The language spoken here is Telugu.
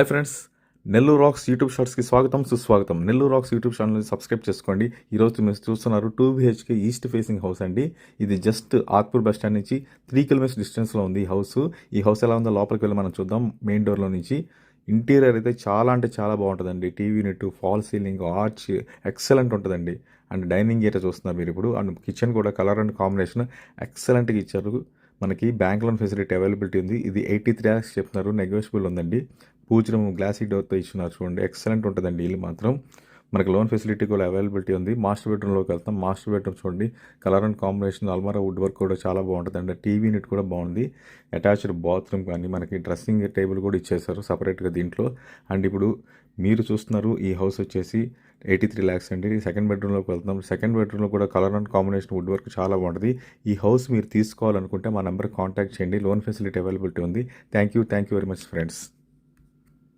Hi friends Nellore rocks YouTube షార్ట్స్కి స్వాగతం సుస్వాగతం. నెల్లూరు రాక్స్ యూట్యూబ్ ఛానల్ని సబ్స్క్రైబ్ చేసుకోండి. ఈరోజు మీరు చూస్తున్నారు two BHK east facing house అండి. ఇది జస్ట్ ఆత్పూర్ బస్ స్టాండ్ నుంచి త్రీ కిలోమీటర్స్ డిస్టెన్స్లో ఉంది ఈ హౌస్ ఈ హౌస్ ఎలా ఉందో లోపలికి వెళ్ళి మనం చూద్దాం. మెయిన్ డోర్లో నుంచి ఇంటీరియర్ అయితే చాలా అంటే చాలా బాగుంటుందండి. TV unit fall ceiling arch excellent ఉంటుందండి. అండ్ డైనింగ్ ఏరియా చూస్తున్నారు మీరు ఇప్పుడు. అండ్ కిచెన్ కూడా కలర్ అండ్ కాంబినేషన్ ఎక్సలెంట్గా ఇచ్చారు. మనకి బ్యాంక్ లోన్ ఫెసిలిటీ అవైలబిలిటీ ఉంది. ఇది ఎయిటీ త్రీ ల్యాక్స్ చెప్తున్నారు. నెగోషియబుల్ ఉందండి. పూచడం గ్లాసీ డోర్తో ఇచ్చినారు చూడండి. ఎక్సలెంట్ ఉంటుందండి ఇల్లు మాత్రం. మనకి లోన్ ఫెసిలిటీ కూడా అవైలబిలిటీ ఉంది. మాస్టర్ బెడ్రూమ్లోకి వెళ్తాం. మాస్టర్ బెడ్రూమ్ చూడండి. కలర్ అండ్ కాంబినేషన్ అల్మారా వుడ్ వర్క్ కూడా చాలా బాగుంటుంది అండి టీవీ యూనిట్ కూడా బాగుంది. అటాచ్డ్ బాత్రూమ్ కానీ మనకి డ్రెస్సింగ్ టేబుల్ కూడా ఇచ్చేసారు సపరేట్గా దీంట్లో. అండ్ ఇప్పుడు మీరు చూస్తున్నారు ఈ హౌస్ వచ్చేసి ఎయిటీ త్రీ ల్యాక్స్ అండి సెకండ్ బెడ్రూమ్లోకి వెళ్తాం. సెకండ్ బెడ్రూమ్లో కూడా colour and combination wood work చాలా బాగుంటుంది. ఈ హౌస్ మీరు తీసుకోవాలనుకుంటే మా నెంబర్ కాంటాక్ట్ చేయండి. లోన్ ఫెసిలిటీ అవైలబిలిటీ ఉంది. Thank you thank you very much friends